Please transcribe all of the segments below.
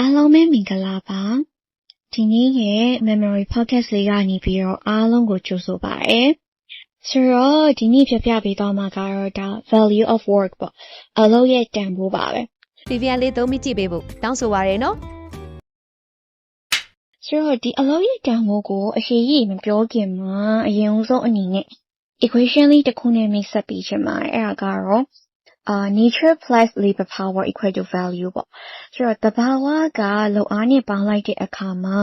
အားလုံးပဲမင်္ဂလာပါဒီနေ့ရဲ့ memory podcast လေးကနေပြီးတော့အားလုံးကိုကြိုဆိုပါရစေဆိုတော့ဒီနေ့ပြပြပေးသွားမှာကတော့ဒါ value of work ပေါ့အလုပ်ရဲ့တန်ဖိုးပါပဲဗီဗီယန်လေးသုံးမိကြည့်ပေးဖို့တောင်းဆိုပါရနော်ဆိုတော့ဒီအလုပ်ရဲ့တန်ဖိုးကိုအရှိကြီးမပြောခင်မှာအရင်ဆုံးအနေနဲ့ equation လေးတစ်ခုနဲ့မိတ်ဆက်ပြီးချင်ပါတယ်အဲ့ဒါကတော့ အာ nature plus labor power equal to value ပေါ့ဆိုတော့တဘာဝကလုံအားနဲ့ပေါင်းလိုက်တဲ့အခါမှာ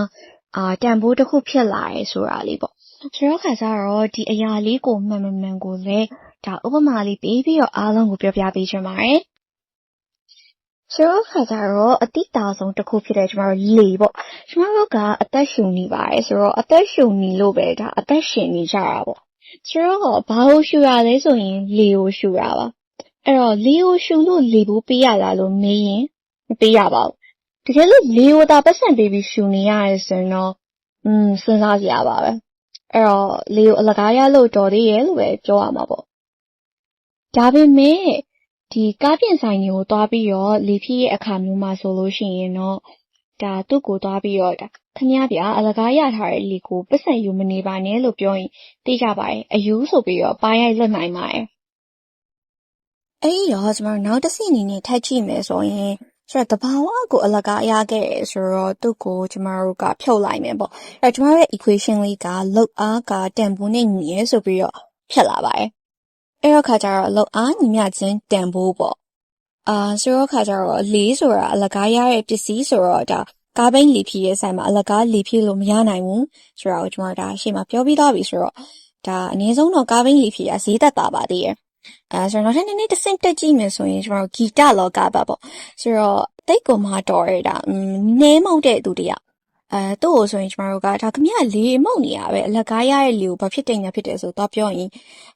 အာတန်ဖိုးတစ်ခုဖြစ်လာရဲဆိုတာလေးပေါ့ဆိုတော့ခါကျတော့ဒီအရာလေးကိုမှန်မှန်မှန်ကိုလည်းဒါဥပမာလေးပေးပြီးတော့အားလုံးကိုပြောပြပေးချင်ပါတယ်ဆိုတော့ခါကျတော့အတိတာဆုံးတစ်ခုဖြစ်တဲ့ကျမတို့လေပေါ့ကျမတို့ကအသက်ရှူနေပါတယ်ဆိုတော့အသက်ရှူနေလို့ပဲဒါအသက်ရှင်နေကြတာပေါ့ဆိုတော့ဘာလို့ရှူရလဲဆိုရင်လေကိုရှူရပါ အဲ့တော့လေကိုရှူလို့လေဘူးပေးရလားလို့မေးရင်မပေးရပါဘူးတကယ်လို့လေကိုသာပတ်စံပေးပြီးရှူနေရတယ်ဆိုရင်တော့อืมစဉ်းစားစရာပါပဲအဲ့တော့လေကိုအလကားရလို့တော်သေးရဲ့လို့ပဲပြောရမှာပေါ့ဒါပေမဲ့ဒီကားပြင်ဆိုင်တွေကိုတွားပြီးတော့လေဖြည့်ရဲ့အခါမျိုးမှာဆိုလို့ရှိရင်တော့ဒါသူ့ကိုတွားပြီးတော့ဒါခမရဗျာအလကားရထားတဲ့လေကိုပတ်စံယူမနေပါနဲ့လို့ပြောရင်သိကြပါတယ်အယူဆိုပြီးတော့ပါရိုက်လက်နိုင်ပါတယ် အဲ့ဒီတော့ကျွန်တော်နောက်တစ်ဆင့်အနေနဲ့ထပ်ကြည့်မယ်ဆိုရင်ဆိုတော့တဘာဝကိုအလကားရခဲ့တယ်ဆိုတော့သူ့ကိုကျမတို့ကဖြုတ်လိုက်မယ်ပေါ့အဲ့တော့ကျမတို့ရဲ့ equation လေးကလောက်အားကတန်ဖိုးနဲ့ညီရဲဆိုပြီးတော့ဖြစ်လာပါတယ်အဲ့တော့ခါကျတော့လောက်အားညီမျှခြင်းတန်ဖိုးပေါ့အာဆိုတော့ခါကျတော့လေးဆိုတာအလကားရတဲ့ပစ္စည်းဆိုတော့ဒါကားဘိန်းလီဖြည့်ရဲ့ဆိုင်မှာအလကားလီဖြည့်လို့မရနိုင်ဘူးဆိုတော့ကျွန်တော်ဒါရှေ့မှာပြောပြီးသားပြီဆိုတော့ဒါအနည်းဆုံးတော့ကားဘိန်းလီဖြည့်ရဈေးသက်တာပါသေးရဲ့ အဲဆိုတော့နောက်ထပ်နည်းနည်းတစ်ဆင့်တက်ကြည့်မယ်ဆိုရင်ကျွန်တော်ဂီတလောကပါပေါ့ဆိုတော့တိတ်ကိုမှတော်ရတာอืมနည်းမောက်တဲ့သူတယောက်အဲသူ့ကိုဆိုရင်ကျွန်တော်တို့ကဒါခမရလေမုတ်နေရပဲအလကားရတဲ့လေကိုဘာဖြစ်တယ်ညာဖြစ်တယ်ဆိုတော့ပြောရင်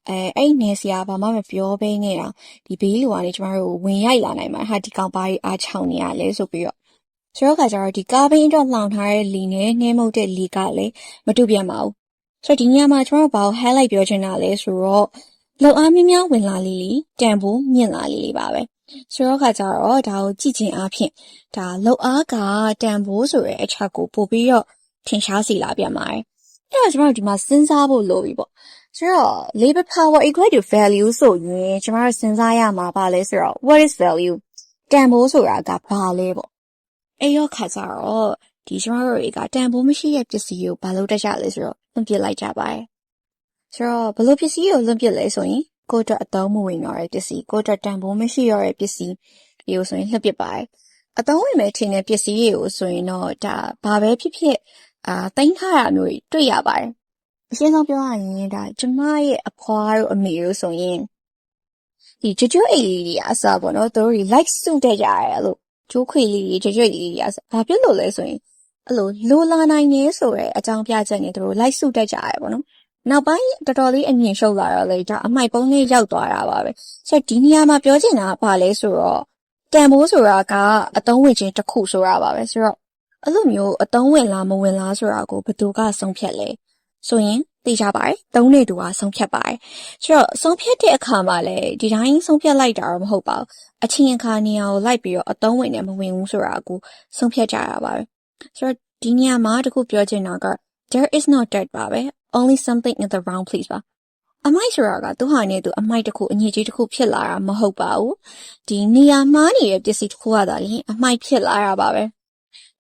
အဲအဲ့နေစရာဘာမှမပြောဘဲနေတာဒီဘေးလူကနေကျွန်တော်တို့ဝင်ရိုက်လာနိုင်မှာဟာဒီကောင်ဘာကြီးအားချောင်းနေရလဲဆိုပြီးတော့ဆိုတော့ခါကျတော့ဒီကားဘင်းအတွက်လောင်ထားတဲ့လီနဲ့နှဲမုတ်တဲ့လီကလည်းမတူပြန်ပါဘူးဆိုတော့ဒီနေရာမှာကျွန်တော်တို့ဘာကို highlight ပြောချင်တာလဲဆိုတော့ လုံအားများများဝင်လာလေးလီတန်ဖို့မြင့်လာလေးလေးပါပဲဆိုတော့ခါကျတော့ဒါကိုကြည့်ချင်းအားဖြင့်ဒါလုံအားကတန်ဖို့ဆိုတဲ့အချက်ကိုပို့ပြီးတော့ထင်ရှားစေလာပြန်ပါတယ်အဲ့တော့ကျွန်တော်တို့ဒီမှာစဉ်းစားဖို့လိုပြီပေါ့ဆိုတော့ labor power equal to value ဆိုရင်ကျွန်တော်တို့စဉ်းစားရမှာပါလဲဆိုတော့ what is value တန်ဖိုးဆိုတာကဘာလဲပေါ့အဲ့ရောခါကျတော့ဒီကျွန်တော်တို့တွေကတန်ဖိုးမရှိတဲ့ပစ္စည်းကိုဘာလို့တက်ကြလဲဆိုတော့လွန်ပစ်လိုက်ကြပါတယ် ဆိုတော့ဘလို့ပစ္စည်းကိုလွန်ပစ်လဲဆိုရင်ကိုယ့်အတွက်အသုံးမဝင်တော့တဲ့ပစ္စည်းကိုယ့်အတွက်တန်ဖိုးမရှိတော့တဲ့ပစ္စည်းဒီကိုဆိုရင်လွန်ပစ်ပါတယ်အသုံးဝင်မဲ့ထင်တဲ့ပစ္စည်းတွေကိုဆိုရင်တော့ဒါဘာပဲဖြစ်ဖြစ်အာတင်ထားရမျိုးတွေတွေ့ရပါတယ်အရှင်းဆုံးပြောရရင်ဒါကျမရဲ့အဖွားတို့အမေတို့ဆိုရင်ဒီကြွကြွအိတ်လေးတွေအစားပေါ့နော်သူတို့တွေ like စုတက်ကြရတယ်လို့ကျိုးခွေလေးတွေကြွကြွအိတ်လေးတွေအစားဘာဖြစ်လို့လဲဆိုရင်အဲ့လိုလိုလာနိုင်နေဆိုတဲ့အကြောင်းပြချက်နဲ့သူတို့ like စုတက်ကြရတယ်ပေါ့နော် နောက်ပိုင်းတော်တော်လေးအမြင်ရှုပ်လာတော့လေဒါအမိုက်ပုံးလေးရောက်သွားတာပါပဲဆိုတော့ဒီနေရာမှာပြောချင်တာကဘာလဲဆိုတော့တန်ဖိုးဆိုတာကအတုံးဝင်ခြင်းတစ်ခုဆိုတာပါပဲဆိုတော့အဲ့လိုမျိုးအတုံးဝင်လားမဝင်လားဆိုတာကိုဘယ်သူကဆုံးဖြတ်လဲဆိုရင်သိကြပါတယ်သုံးနေသူကဆုံးဖြတ်ပါတယ်ဆိုတော့ဆုံးဖြတ်တဲ့အခါမှာလည်းဒီတိုင်းဆုံးဖြတ်လိုက်တာတော့မဟုတ်ပါဘူးအချင်းအခါနေရာကိုလိုက်ပြီးတော့အတုံးဝင်တယ်မဝင်ဘူးဆိုတာကိုဆုံးဖြတ်ကြရပါပဲဆိုတော့ဒီနေရာမှာတခုပြောချင်တာက there is no dead ပါပဲ only something in the wrong place ပါအမိုက်ဆိုတာကသူဟာနဲ့သူအမိုက်တစ်ခုအညစ်အကြေးတစ်ခုဖြစ်လာတာမဟုတ်ပါဘူးဒီနေရာမှားနေတဲ့ပစ္စည်းတစ်ခုကသာလေအမိုက်ဖြစ်လာတာပါပဲ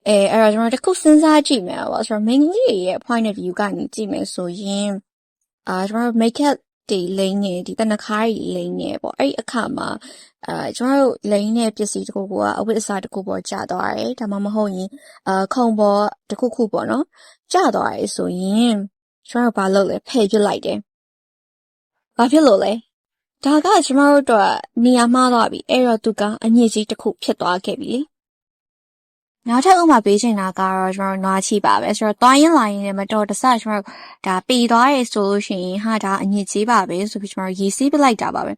အဲအဲ့တော့ကျွန်တော်တစ်ခုစဉ်းစားကြည့်မယ်ပေါ့ဆိုတော့ main လေးရဲ့ point of view ကနေကြည့်မယ်ဆိုရင်အာကျွန်တော် make up တွေလိမ့်နေဒီတနခါးကြီးလိမ့်နေပေါ့အဲ့ဒီအခါမှာအာကျွန်တော်တို့လိမ့်တဲ့ပစ္စည်းတစ်ခုကအဝတ်အစားတစ်ခုပေါ်ကျသွားတယ်ဒါမှမဟုတ်ရင်အာခုံပေါ်တစ်ခုခုပေါ့နော်ကျသွားတယ်ဆိုရင် ကျွန်တော်ဘာလုပ်လဲဖယ်ပြစ်လိုက်တယ်ဘာဖြစ်လို့လဲဒါကကျွန်တော်တို့အတွက်နေရာမှားသွားပြီအဲ့တော့သူကအညစ်အကြေးတစ်ခုဖြစ်သွားခဲ့ပြီလေနောက်ထပ်ဥပမာပေးချင်တာကတော့ကျွန်တော်နွားချီပါပဲဆိုတော့တွိုင်းရင်လာရင်လည်းမတော်တဆကျွန်တော်ဒါပေသွားရဲဆိုလို့ရှိရင်ဟာဒါအညစ်အကြေးပါပဲဆိုပြီးကျွန်တော်ရေစီးပလိုက်တာပါပဲ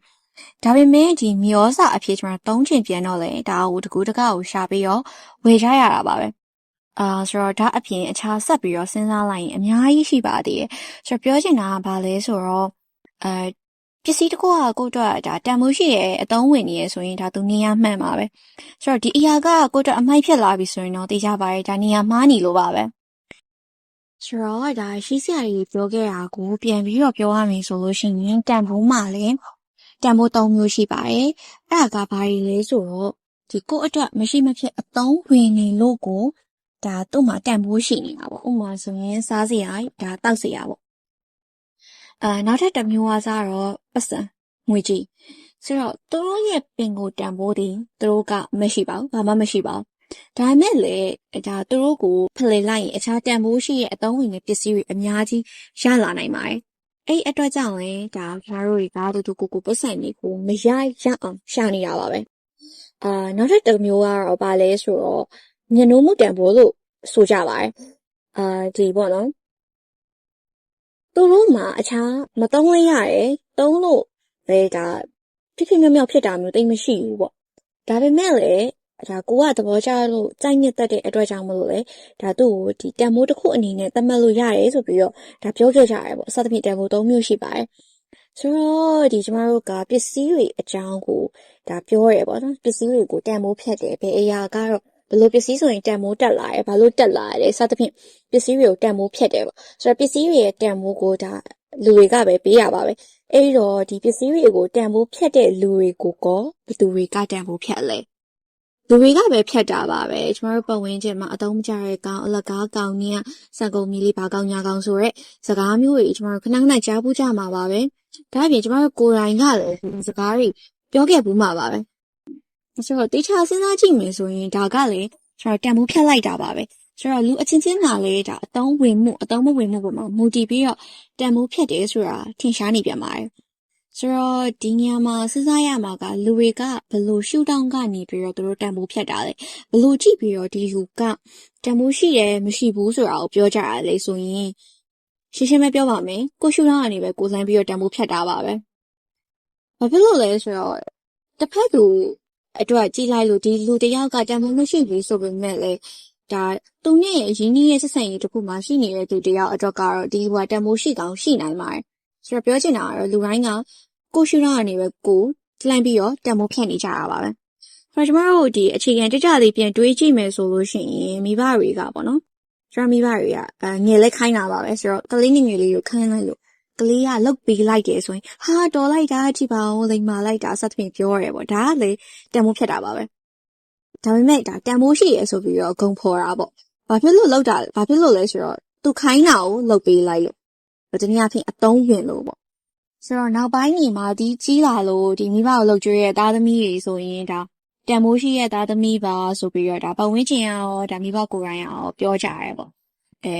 ဒါပေမဲ့ဒီမျောစာအဖြစ်ကျွန်တော်သုံးချင်ပြန်တော့လေဒါကိုတကူတကကိုရှာပြီးတော့ဝေကြရတာပါပဲ အာဆိုတော့ဒါအပြင်အခြားဆက်ပြီးတော့စဉ်းစားလိုက်ရင်အများကြီးရှိပါသေးတယ်ဆိုတော့ပြောချင်တာကဘာလဲဆိုတော့အဲပစ္စည်းတစ်ခုကကိုယ့်အတွက်ဒါတန်ဖိုးရှိရဲ့အသုံးဝင်နေရဆိုရင်ဒါသူနေရာမှန်ပါပဲဆိုတော့ဒီအရာကကိုယ့်အတွက်အမိုက်ဖြစ်လာပြီဆိုရင်တော့သိကြပါရဲ့ဒါနေရာမှားနေလို့ပါပဲဆိုတော့ဒါရှိစရာကြီးပြောခဲ့တာကိုပြန်ပြီးတော့ပြောရမယ်ဆိုလို့ရှိရင်တန်ဖိုးမှလည်းတန်ဖိုး၃မျိုးရှိပါတယ်အဲ့ဒါကဘာတွေလဲဆိုတော့ဒီကိုယ့်အတွက်မရှိမဖြစ်အသုံးဝင်နေလို့ကို ဒါသူ့မှာတန်ဖိုးရှိနေတာပေါ့ဥပမာဆိုရင်စားစရာဒါတောက်စရာပေါ့အာနောက်ထပ်တစ်မျိုးကစားတော့ပတ်စံငွေကြီးဆိုတော့သူတို့ရဲ့ပင်ကိုတန်ဖိုးတွေသူတို့ကမရှိပါဘူးဘာမှမရှိပါဘူးဒါပေမဲ့လေဒါသူတို့ကိုဖလှယ်လိုက်ရင်အခြားတန်ဖိုးရှိရဲ့အသုံးဝင်တဲ့ပစ္စည်းတွေအများကြီးရလာနိုင်ပါတယ်အဲ့အတွက်ကြောင့်လေဒါကျမတို့တွေကတူတူကိုကိုပတ်စံတွေကိုမရရအောင်ရှာနေတာပါပဲအာနောက်ထပ်တစ်မျိုးကတော့ဘာလဲဆိုတော့ ညနိုးမှုတန်ဖိုးလို့ဆိုကြပါတယ်အာဒီပေါ့နော်သူတို့မှာအခြားမတုံးလဲရတယ်တုံးလို့လေဒါဖြစ်ဖြစ်မြောက်မြောက်ဖြစ်တာမျိုးတိတ်မရှိဘူးပေါ့ဒါပေမဲ့လေဒါကိုကသဘောကျလို့စိုက်ညစ်တတ်တဲ့အတွက်ကြောင့်မလို့လေဒါသူ့ကိုဒီတန်မိုးတစ်ခုအနေနဲ့သတ်မှတ်လို့ရတယ်ဆိုပြီးတော့ဒါပြောကြကြရတယ်ပေါ့အစသဖြင့်တန်မိုး၃မျိုးရှိပါတယ်ဆိုတော့ဒီကျမတို့ကပစ္စည်းတွေအကြောင်းကိုဒါပြောရဲပေါ့နော်ပစ္စည်းတွေကိုတန်မိုးဖြတ်တယ်ဘယ်အရာကတော့ ဘယ်လိုပစ္စည်းဆိုရင်တန်မိုးတက်လာတယ်ဘာလို့တက်လာတယ်စသဖြင့်ပစ္စည်းတွေကိုတန်မိုးဖြတ်တယ်ပေါ့ဆိုတော့ပစ္စည်းတွေရဲ့တန်မိုးကိုဒါလူတွေကပဲပေးရပါပဲအဲ့တော့ဒီပစ္စည်းတွေကိုတန်ဖိုးဖြတ်တဲ့လူတွေကိုကောဘယ်သူတွေကတန်ဖိုးဖြတ်လဲလူတွေကပဲဖြတ်တာပါပဲကျမတို့ပတ်ဝန်းကျင်မှာအသုံးမကျတဲ့ကောင်အလကားကောင်နဲ့စံကုန်မီလေးပါကောင်ညာကောင်ဆိုရက်စကားမျိုးတွေကျမတို့ခဏခဏကြားဘူးကြမှာပါပဲဒါအပြင်ကျမတို့ကိုယ်တိုင်ကလည်းဒီစကားတွေပြောခဲ့ဘူးမှာပါပဲ ဆိုတော့တေချာစဉ်းစားကြည့်မယ်ဆိုရင်ဒါကလည်းကျွန်တော်တန်ဖိုးဖြတ်လိုက်တာပါပဲဆိုတော့လူအချင်းချင်းကလည်းဒါအသုံးဝင်မှုအသုံးမဝင်မှုပေါ်မှာမူတည်ပြီးတော့တန်ဖိုးဖြတ်တယ်ဆိုတာထင်ရှားနေပြန်ပါတယ်ဆိုတော့ဒီနေရာမှာစဉ်းစားရမှာကလူတွေကဘယ်လိုရှုထောင့်ကနေပြီးတော့သူတို့တန်ဖိုးဖြတ်တာလဲဘယ်လိုကြည့်ပြီးတော့ဒီလူကတန်ဖိုးရှိတယ်မရှိဘူးဆိုတာကိုပြောကြရလေဆိုရင်ရှင်းရှင်းပဲပြောပါမယ်ကိုရှုထောင့်ကနေပဲကိုဆိုင်ပြီးတော့တန်ဖိုးဖြတ်တာပါပဲဘာဖြစ်လို့လဲဆိုတော့တစ်ဖက်သူ အတွက်ကြည့်လိုက်လို့ဒီလူတယောက်ကတန်ဖိုးမရှိဘူးဆိုပေမဲ့လေဒါသူနဲ့ရင်းနှီးရဲ့ဆက်ဆံရေးတစ်ခုမှရှိနေတဲ့သူတယောက်အတွက်ကတော့ဒီဟိုတန်ဖိုးရှိကောင်းရှိနိုင်ပါတယ်ဆိုတော့ပြောချင်တာကတော့လူတိုင်းကကိုရှုထောင့်ကနေပဲကိုလှမ်းပြီးတော့တန်ဖိုးဖြတ်နေကြတာပါပဲဆိုတော့ကျမတို့ဒီအခြေခံကြကြလေးပြန်တွေးကြည့်မယ်ဆိုလို့ရှိရင်မိဘတွေကပေါ့နော်ကျွန်တော်မိဘတွေကအဲငယ်လက်ခိုင်းတာပါပဲဆိုတော့ကလေးငယ်ငယ်လေးကိုခန်းလိုက်လို့ ကလေးကလုတ်ပေးလိုက်တယ်ဆိုရင်ဟာတော်လိုက်တာကြည့်ပါဦးလိမ်မာလိုက်တာစသဖြင့်ပြောရဲပေါ့ဒါကလေတန်ဖိုးဖြတ်တာပါပဲဒါပေမဲ့ဒါတန်ဖိုးရှိရဲဆိုပြီးတော့ဂုံဖော်တာပေါ့ဘာဖြစ်လို့လောက်တာလဲဘာဖြစ်လို့လဲဆိုတော့သူခိုင်းတာကိုလုတ်ပေးလိုက်လို့ဒီနေ့အဖြစ်အတုံးဝင်လို့ပေါ့ဆိုတော့နောက်ပိုင်းညီမဒီကြီးလာလို့ဒီမိဘကိုလှုပ်ကြွေးရဲ့သားသမီးတွေဆိုရင်ဒါတန်မိုးရှိရဲ့သားသမီးပါဆိုပြီးတော့ဒါပတ်ဝန်းကျင်ရောဒါမိဘကိုယ်တိုင်ရောပြောကြရဲပေါ့အဲ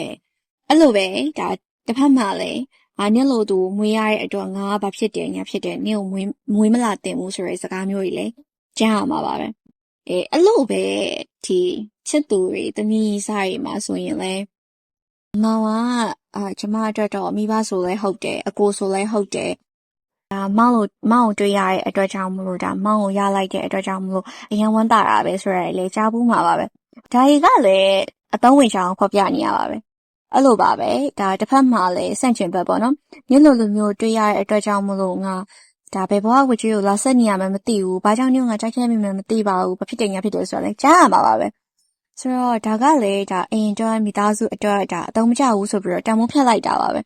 အဲ့လိုပဲဒါတစ်ဖက်မှာလည်း ငါနဲ့လို့သူမွေးရတဲ့အတွက်ငါဘာဖြစ်တယ်ညာဖြစ်တယ်နင့်ကိုမွေးမွေးမလာတင်ဘူးဆိုတဲ့စကားမျိုးတွေလည်းကြားရမှာပါပဲအဲအဲ့လိုပဲဒီချစ်သူတွေသမီးစားတွေမှာဆိုရင်လည်းမောင်ကအာကျမအတွက်တော့မိဘဆိုလဲဟုတ်တယ်အကိုဆိုလဲဟုတ်တယ်ဒါမောင်လို့မောင်ကိုတွေ့ရတဲ့အတွက်ကြောင့်မလို့ဒါမောင်ကိုရလိုက်တဲ့အတွက်ကြောင့်မလို့အရင်ဝမ်းတာတာပဲဆိုရလေကြားဘူးမှာပါပဲဒါတွေကလည်းအသုံးဝင်ချောင်းဖော်ပြနေရပါပဲ အဲ့လိုပါပဲဒါတစ်ဖက်မှာလည်းဆန့်ကျင်ဘက်ပေါ့နော်မျက်လိုလိုမျိုးတွေ့ရတဲ့အတွက်ကြောင့်မလို့ငါဒါဘယ်ဘဝဝကြီးကိုလာဆက်နေရမှမသိဘူးဘာကြောင့်ညငါကြိုက်ခဲမိမှမသိပါဘူးဘာဖြစ်တယ်ညာဖြစ်တယ်ဆိုတော့လည်းကြားရမှာပါပဲဆိုတော့ဒါကလည်းဒါအရင်တော့မိသားစုအတွက်ဒါအသုံးမကျဘူးဆိုပြီးတော့တံမိုးဖြတ်လိုက်တာပါပဲ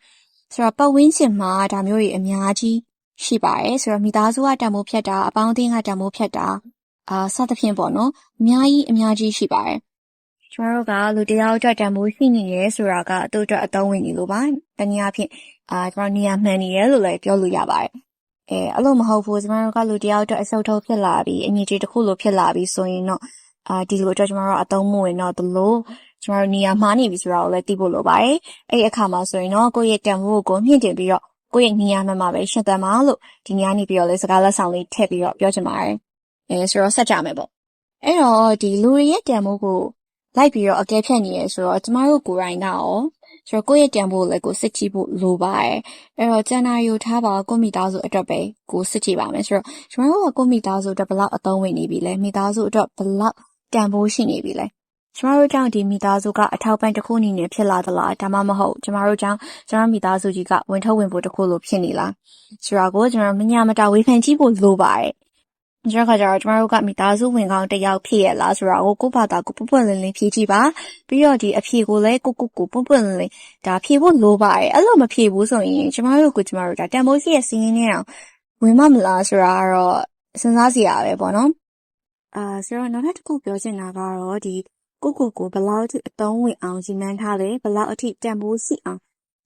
ဆိုတော့ပတ်ဝန်းကျင်မှာဒါမျိုးတွေအများကြီးရှိပါတယ်ဆိုတော့မိသားစုကတံမိုးဖြတ်တာအပေါင်းအသင်းကတံမိုးဖြတ်တာအာစသဖြင့်ပေါ့နော်အများကြီးအများကြီးရှိပါတယ် ကျွန်တော်တို့ကလူတယောက်အတွက်တံမိုးရှိနေရဲဆိုတာကသူ့အတွက်အသုံးဝင်နေလို့ပါတနည်းအားဖြင့်အာကျွန်တော်နေရာမှန်နေရဲလို့လည်းပြောလို့ရပါတယ်အဲအဲ့လိုမဟုတ်ဘူးကျမတို့ကလူတယောက်အတွက်အဆုတ်ထုတ်ဖြစ်လာပြီးအငြိကြီးတစ်ခုလိုဖြစ်လာပြီးဆိုရင်တော့အာဒီလိုအတွက်ကျမတို့အသုံးမဝင်တော့တလို့ကျမတို့နေရာမှားနေပြီဆိုတာကိုလည်းသိဖို့လိုပါတယ်အဲ့ဒီအခါမှာဆိုရင်တော့ကိုယ့်ရဲ့တန်ဖိုးကိုမြင့်တင်ပြီးတော့ကိုယ့်ရဲ့နေရာမှမှာပဲရှင်းသမ်းပါလို့ဒီနေရာနေပြီးတော့လေစကားလက်ဆောင်လေးထည့်ပြီးတော့ပြောချင်ပါတယ်အဲဆိုတော့ဆက်ကြမယ်ပေါ့အဲ့တော့ဒီလူတွေရဲ့တန်ဖိုးကို လိုက်ပြီးတော့အကဲဖြတ်နေရဆိုတော့ကျမတို့ကိုယ်တိုင်ကရောဆိုတော့ကိုယ့်ရဲ့တန်ဖိုးလည်းကိုစစ်ကြည့်ဖို့လိုပါတယ်အဲ့တော့ကျန်နာယူထားပါကိုမိသားစုအတွက်ပဲကိုစစ်ကြည့်ပါမယ်ဆိုတော့ကျွန်တော်တို့ကကိုမိသားစုအတွက်ဘယ်လောက်အသုံးဝင်နေပြီလဲမိသားစုအတွက်ဘယ်လောက်တန်ဖိုးရှိနေပြီလဲကျမတို့ကြောင့်ဒီမိသားစုကအထောက်ပံ့တစ်ခုအနေနဲ့ဖြစ်လာသလားဒါမှမဟုတ်ကျမတို့ကြောင့်ကျမမိသားစုကြီးကဝင်ထုတ်ဝင်ဖို့တစ်ခုလိုဖြစ်နေလားဆိုတော့ကိုကျမတို့မညာမတာဝေဖန်ကြည့်ဖို့လိုပါတယ် ကျမကကြတော့ကျမတို့ကမိသားစုဝင်ကောင်းတစ်ယောက်ဖြစ်ရလားဆိုတော့ကိုကိုဘာသာကိုပွပွလင်းလင်းဖြေကြည့်ပါပြီးတော့ဒီအဖြေကိုလည်းကိုကိုကိုပွပွလင်းလင်းဒါဖြေဖို့လိုပါတယ်အဲ့လိုမဖြေဘူးဆိုရင်ကျမတို့ကကျမတို့ဒါတန်ဖိုးရှိရဲ့စီးရင်နဲ့အောင်ဝင်မမလားဆိုတာကတော့စဉ်းစားစရာပဲပေါ့နော်အာဆိုတော့နောက်ထပ်တစ်ခုပြောချင်တာကတော့ဒီကိုကိုကိုဘယ်လောက်အထိအသုံးဝင်အောင်ရည်မှန်းထားလဲဘယ်လောက်အထိတန်ဖိုးရှိအောင်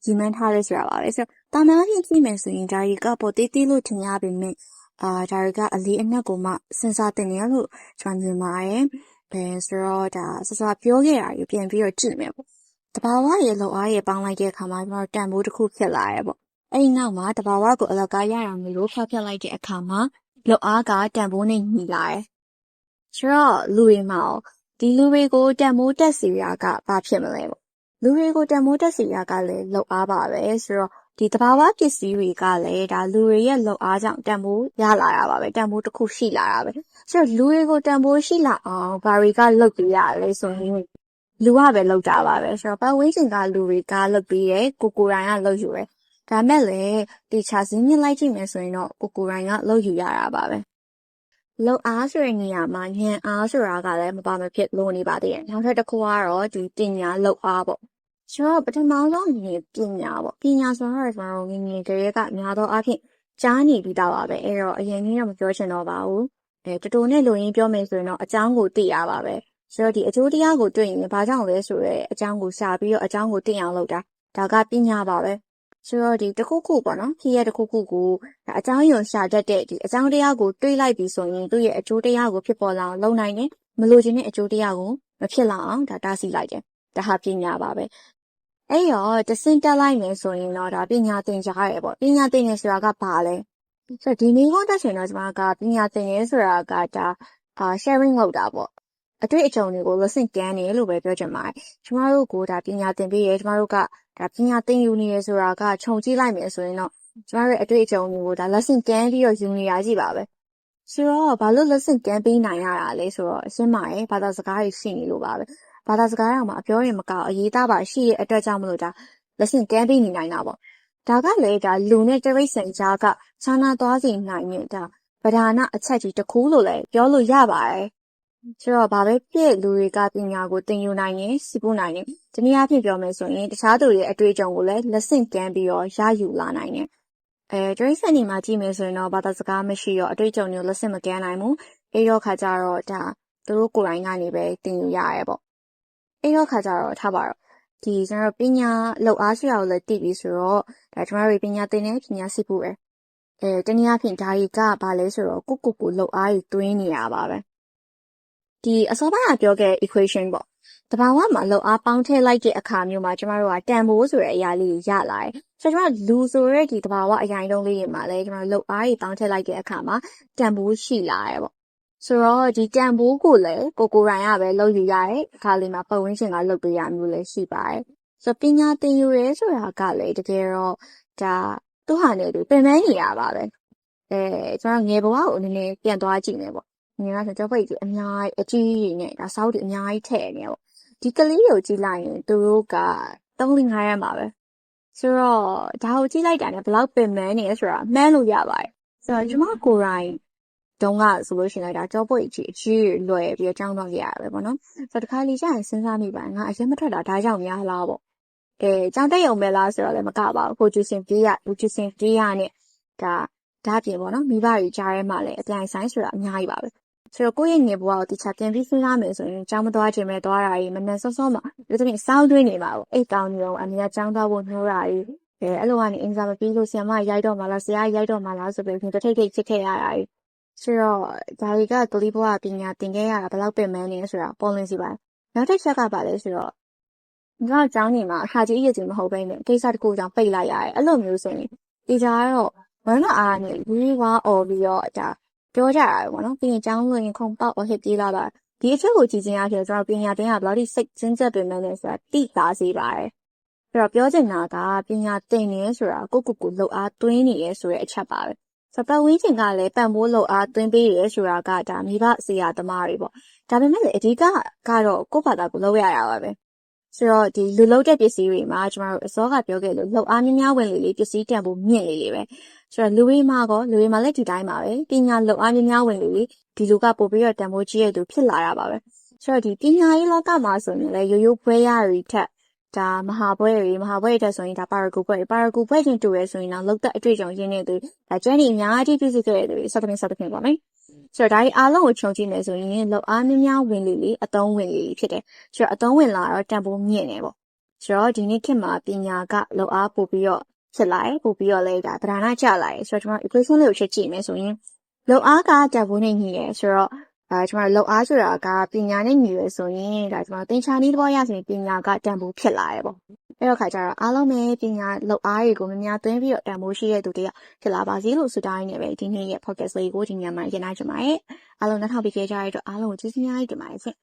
ရည်မှန်းထားလဲဆိုတာပါပဲဆိုတော့တာမန်အဖြစ်ကြည့်မယ်ဆိုရင်ဒါတွေကပေါ်တေးသေးလို့ထင်ရပေမဲ့ အာဒါတွေကအလေးအနက်ကိုမှစဉ်းစားတင်ရလို့ကျွန်တော်မြင်ပါတယ်အဲဆိုတော့ဒါစစပြောခဲ့တာကိုပြန်ပြီးတော့ကြည့်မယ်ပေါ့တဘာဝရဲ့လောက်အားရဲ့ပေါင်းလိုက်တဲ့အခါမှာကျွန်တော်တန်ဖိုးတစ်ခုဖြစ်လာရဲပေါ့အဲ့ဒီနောက်မှာတဘာဝကိုအလကားရရမယ်လို့ဖျက်ဖျက်လိုက်တဲ့အခါမှာလောက်အားကတန်ဖိုးနဲ့ညီလာတယ်ဆိုတော့လူတွေမှာရောဒီလူတွေကိုတန်မိုးတက်စီရာကဘာဖြစ်မလဲပေါ့လူတွေကိုတန်မိုးတက်စီရာကလည်းလှုပ်အားပါပဲဆိုတော့ ဒီတဘာဝပစ္စည်းတွေကလည်းဒါလူတွေရဲ့လှုပ်အားကြောင့်တန်မိုးရလာတာပါပဲတန်မိုးတစ်ခုရှိလာတာပဲဆိုတော့လူတွေကိုတန်မိုးရှိလာအောင်ဘာတွေကလှုပ်ပြရလဲဆိုရင်လူကပဲလှုပ်တာပါပဲဆိုတော့ပတ်ဝန်းကျင်ကလူတွေကလှုပ်ပြီးရဲကိုကိုရိုင်းကလှုပ်ယူရဲဒါမဲ့လေတေချာစင်းမြင့်လိုက်ကြည့်မယ်ဆိုရင်တော့ကိုကိုရိုင်းကလှုပ်ယူရတာပါပဲလောက်အားဆိုတဲ့နေရာမှာညံအားဆိုတာကလည်းမပါမဖြစ်လို့နေပါသေးတယ်။နောက်ထပ်တစ်ခုကတော့ဒီပညာလောက်အားပေါ့။ ကျွန်တော်ပထမဆုံးအနေနဲ့ပညာပေါ့။ပညာဆိုတော့ကျွန်တော်ငယ်ငယ်ကလေးကအများသောအားဖြင့်ကြားနေပြီးသားပါပဲ။အဲ့တော့အရင်ကြီးတော့မပြောချင်တော့ပါဘူး။အဲတူတူနဲ့လူရင်းပြောမယ်ဆိုရင်တော့အကြောင်းကိုသိရပါပဲ။ဆိုတော့ဒီအကျိုးတရားကိုတွေ့ရင်ဘာကြောင့်လဲဆိုတော့အကြောင်းကိုရှာပြီးတော့အကြောင်းကိုသိအောင်လုပ်တာ။ဒါကပညာပါပဲ။ဆိုတော့ဒီတစ်ခုခုပေါ့နော်ဖြစ်ရတစ်ခုခုကိုဒါအကြောင်းယုံရှာတတ်တဲ့ဒီအကြောင်းတရားကိုတွေးလိုက်ပြီးဆိုရင်သူ့ရဲ့အကျိုးတရားကိုဖြစ်ပေါ်လာအောင်လုပ်နိုင်တယ်မလို့ခြင်းတဲ့အကျိုးတရားကိုမဖြစ်လာအောင်ဒါတားဆီးလိုက်တယ်ဒါဟာပညာပါပဲ အဲ့ရောတစင်တက်လိုက်မယ်ဆိုရင်တော့ဒါပညာသင်ကြားရဲပေါ့ပညာသင်ရဆိုတာကဘာလဲဆိုတော့ဒီမိကုန်းတက်ရှင်တော့ကျွန်မကပညာသင်ရဲဆိုတာကဒါအာ sharing လုပ်တာပေါ့အတွေ့အကြုံတွေကို lesson ကမ်းနေလို့ပဲပြောချင်ပါတယ်ကျမတို့ကိုဒါပညာသင်ပေးရဲကျမတို့ကဒါပညာသင်ယူနေရဆိုတာကခြုံကြည့်လိုက်မယ်ဆိုရင်တော့ကျမတို့ရဲ့အတွေ့အကြုံတွေကိုဒါ lesson ကမ်းပြီးတော့ယူနေရကြည့်ပါပဲဆိုတော့ဘာလို့ lesson ကမ်းပေးနိုင်ရတာလဲဆိုတော့အရှင်းပါရဲ့ဘာသာစကားတွေရှိနေလို့ပါပဲ ဘာသာစကားတော့မှအပြောရင်မကောက်အရေးသားပါရှိရဲ့အတွက်ကြောင့်မလို့ဒါ lesson ကမ်းပေးနေနိုင်တာပေါ့ဒါကလည်းဒါလူနဲ့တရိတ်ဆန်ကြားကခြားနာသွားစီနိုင်တဲ့ဒါဗဒါနအချက်ကြီးတစ်ခုလို့လည်းပြောလို့ရပါတယ်ဆိုတော့ဘာပဲဖြစ်လူတွေကပညာကိုသင်ယူနိုင်ရင်စီးပူးနိုင်ရင်ဒီနည်းအားဖြင့်ပြောမယ်ဆိုရင်တခြားသူတွေရဲ့အတွေ့အကြုံကိုလည်းလက်ဆင့်ကမ်းပြီးတော့ရယူလာနိုင်တယ်အဲဒရိတ်ဆန်ဒီမှာကြည့်မယ်ဆိုရင်တော့ဘာသာစကားမရှိတော့အတွေ့အကြုံမျိုးလက်ဆင့်မကမ်းနိုင်ဘူးအေးရောခါကြတော့ဒါသူတို့ကိုယ်တိုင်ကနေပဲသင်ယူရရဲပေါ့ အေးရောခါကြတော့ထားပါတော့ဒီကျွန်တော်ပညာလောက်အားရှိတာကိုလည်းသိပြီဆိုတော့ဒါကျွန်တော်တို့ပညာသင်တဲ့ပညာစီးပူပဲအဲတနည်းအားဖြင့်ဒါတွေကဘာလဲဆိုတော့ကိုကိုကိုလောက်အားကြီးတွင်းနေရပါပဲဒီအစောပိုင်းကပြောခဲ့ equation ပေါ့တဘာဝမှာလောက်အားပေါင်းထည့်လိုက်တဲ့အခါမျိုးမှာကျမတို့ကတန်ဖိုးဆိုတဲ့အရာလေးရလာတယ်။ဆိုတော့ကျမလူဆိုရဲဒီတဘာဝအရင်တုန်းလေးတွေမှာလည်းကျမတို့လောက်အားကြီးပေါင်းထည့်လိုက်တဲ့အခါမှာတန်ဖိုးရှိလာတယ်ပေါ့။ ဆိုတော့ဒီတန်ဖိုးကိုလည်းကိုကိုရိုင်းကပဲလုပ်ယူရတယ်။အခါလေးမှာပတ်ဝန်းကျင်ကလုပ်ပေးရမျိုးလည်းရှိပါတယ်။ဆိုတော့ပညာသင်ယူရဲဆိုတာကလည်းတကယ်တော့ဒါသူ့ဟာနဲ့သူပင်ပန်းနေရပါပဲ။အဲကျွန်တော်ငယ်ဘဝကိုနည်းနည်းပြန်သွားကြည့်မယ်ပေါ့။ငယ်ကဆိုတော့ပိတ်ကြီးအများကြီးအကြီးကြီးနဲ့ဒါစောက်တွေအများကြီးထည့်နေပေါ့ဒီကလေးကိုကြည့်လိုက်ရင်သူတို့က3-5ရက်မှာပဲဆိုတော့ဒါကိုကြည့်လိုက်တာနဲ့ဘယ်လောက်ပင်မနေဆိုတာမှန်းလို့ရပါတယ်ဆိုတော့ကျွန်မကိုယ်တိုင် တုန်းကဆိုလို့ရှိရင်ဒါကြောပွေကြီးအကြီးလွယ်ပြီးတော့ကြောင်းတော့ကြရတယ်ပေါ့နော်ဆိုတော့တခါလေကြာရင်စဉ်းစားမိပါတယ်ငါအရင်မထွက်တာဒါကြောင့်များလားပေါ့အဲကြောင်းတက်ရုံပဲလားဆိုတော့လည်းမကပါဘူးကိုကျူစင်ပြေးရကိုကျူစင်ပြေးရနဲ့ဒါဒါပြင်ပေါ့နော်မိဘတွေကြားထဲမှာလည်းအပြိုင်ဆိုင်ဆိုတာအများကြီးပါပဲဆိုတော့ကိုယ့်ရဲ့ငယ်ဘဝကိုတခြားပြန်ပြီးစဉ်းစားမယ်ဆိုရင်ကျောင်းမသွားခြင်းပဲသွားတာကြီးမနှက်စောစောမှာဒီသမီးစောင်းတွင်းနေမှာပေါ့အိတ်တောင်းနေတော့အမေကကျောင်းသွားဖို့နှိုးတာကြီးအဲအဲ့လိုကနေအင်စာမပြီးလို့ဆရာမရိုက်တော့မှလားဆရာရိုက်တော့မှလားဆိုပြီးတထိတ်ထိတ်ချစ်ခဲ့ရတာကြီး ဆိုတော့ဒါတွေကကလေးဘဝပညာသင်ခဲ့ရတာဘယ်လောက်ပင်ပန်းနေဆိုတာပေါ်လင်းစီပါနောက်တစ်ချက်ကပါလဲဆိုတော့ငါကျောင်းနေမှာအခါကြီးရည်ကြီးမဟုတ်ဘဲနဲ့ကိစ္စတစ်ခုကြောင့်ပိတ်လိုက်ရတယ်အဲ့လိုမျိုးဆိုရင်ဒီကြတော့ဝမ်းကအားနဲ့ဝီးဝါအော်ပြီးတော့ဒါပြောကြတာပဲပေါ့နော်ပြီးရင်ကျောင်းလို့ရင်ခုံပေါက်အဟစ်ပြေးလာတာဒီအချက်ကိုကြည့်ချင်းအဖြစ်ကျွန်တော်ပညာသင်ကဘယ်လောက်ထိစိတ်ကျဉ်ကျက်ပင်မဲ့လဲဆိုတာတိလာစေပါတယ်အဲ့တော့ပြောချင်တာကပညာသင်နေဆိုတာကိုကိုကိုလှုပ်အားသွင်းနေရဲဆိုတဲ့အချက်ပါပဲ ဆိုတော့ပတ်ဝန်းကျင်ကလည်းပံ့ပိုးလို့အားသွင်းပေးရဲဆိုတာကဒါမိဘဆရာသမားတွေပေါ့ဒါပေမဲ့လေအဓိကကတော့ကိုယ့်ဘာသာကိုလုပ်ရတာပါပဲဆိုတော့ဒီလူလုံးတဲ့ပစ္စည်းတွေမှာကျမတို့အစောကပြောခဲ့လို့လောက်အားများများဝင်လေလေပစ္စည်းတန်ဖို့မြင့်လေလေပဲဆိုတော့လူဝေးမှာကောလူဝေးမှာလည်းဒီတိုင်းပါပဲပညာလောက်အားများများဝင်လေလေဒီလူကပို့ပြီးတော့တန်ဖိုးကြီးရသူဖြစ်လာတာပါပဲဆိုတော့ဒီပညာရေးလောကမှာဆိုရင်လည်းရိုးရိုးဘွဲရတွေထက် ဒါမဟာဘွဲတွေမဟာဘွဲတွေတက်ဆိုရင်ဒါပါရဂူဘွဲတွေပါရဂူဘွဲချင်းတူရဲဆိုရင်တော့လောက်တဲ့အတွေ့အကြုံရင်းနေသူဒါကျွမ်းနေအများကြီးပြည့်စုံခဲ့တဲ့သူတွေစသဖြင့်စသဖြင့်ပါမယ်ဆိုတော့ဒါဒီအားလုံးကိုခြုံကြည့်မယ်ဆိုရင်လောက်အားများများဝင်လေလေအသုံးဝင်လေလေဖြစ်တယ်ဆိုတော့အသုံးဝင်လာတော့တန်ဖိုးမြင့်နေပေါ့ဆိုတော့ဒီနေ့ခေတ်မှာပညာကလောက်အားပို့ပြီးတော့ဖြစ်လာတယ်ပို့ပြီးတော့လဲဒါဗဒနာကျလာတယ်ဆိုတော့ကျွန်တော် equation လေးကိုချက်ကြည့်မယ်ဆိုရင်လောက်အားကတန်ဖိုးနဲ့ညီတယ်ဆိုတော့ အဲကျွန်တော်လောက်အားဆိုတာကပညာနဲ့ညီရယ်ဆိုရင်ဒါကျွန်တော်သင်္ချာနည်းတစ်ဘောရဆိုရင်ပညာကတန်ဖိုးဖြစ်လာတယ်ပေါ့အဲ့တော့ခါကျတော့အားလုံးပဲပညာလောက်အားတွေကိုများများသွင်းပြီးတော့တန်ဖိုးရှိတဲ့သူတယောက်ဖြစ်လာပါစေလို့ဆုတောင်းရင်းနဲ့ပဲဒီနေ့ရဲ့ podcast လေးကိုဒီညမှာရည်နာကြပါရဲ့အားလုံးနောက်ထောင်ပြီးခဲ့ကြရတဲ့အတွက်အားလုံးကိုကျေးဇူးများကြီးတင်ပါတယ်ရှင်